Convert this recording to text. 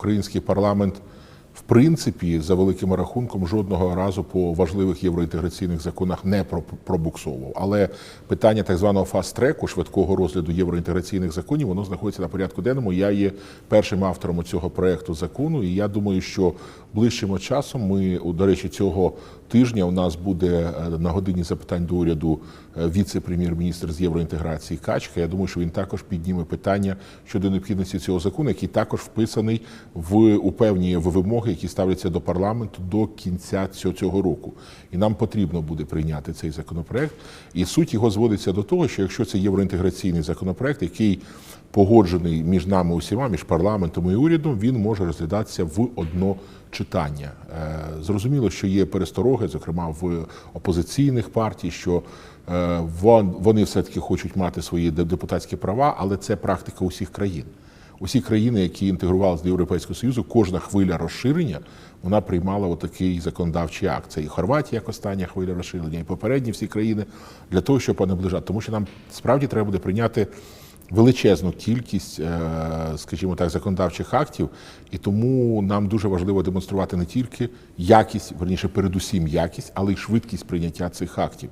Український парламент, в принципі, за великим рахунком, жодного разу по важливих євроінтеграційних законах не про- пробуксовував. Але питання так званого фаст-треку, швидкого розгляду євроінтеграційних законів, воно знаходиться на порядку денному. Я є першим автором цього проекту закону, і я думаю, що ближчим часом ми, до речі, цього тижня у нас буде е, на годині запитань до уряду е, віце-прем'єр-міністр з євроінтеграції Качка. Я думаю, що він також підніме питання щодо необхідності цього закону, який також вписаний в у певні в вимоги, які ставляться до парламенту до кінця цього, року. І нам потрібно буде прийняти цей законопроект. І суть його зводиться до того, що якщо це євроінтеграційний законопроект, який погоджений між нами усіма, між парламентом і урядом, він може розглядатися в одно читання. Е, Зрозуміло, що є перестороги, зокрема в опозиційних партій, що е, вон- вони все-таки хочуть мати свої де- депутатські права, але це практика усіх країн. Усі країни, які інтегрувалися до Європейського Союзу, кожна хвиля розширення вона приймала отакий законодавчий акт. Це і Хорватія, як остання хвиля розширення, і попередні всі країни для того, щоб наближати. Тому що нам справді треба буде прийняти величезну кількість, е, скажімо так, законодавчих актів, і тому нам дуже важливо демонструвати не тільки якість, верніше, передусім якість, але й швидкість прийняття цих актів.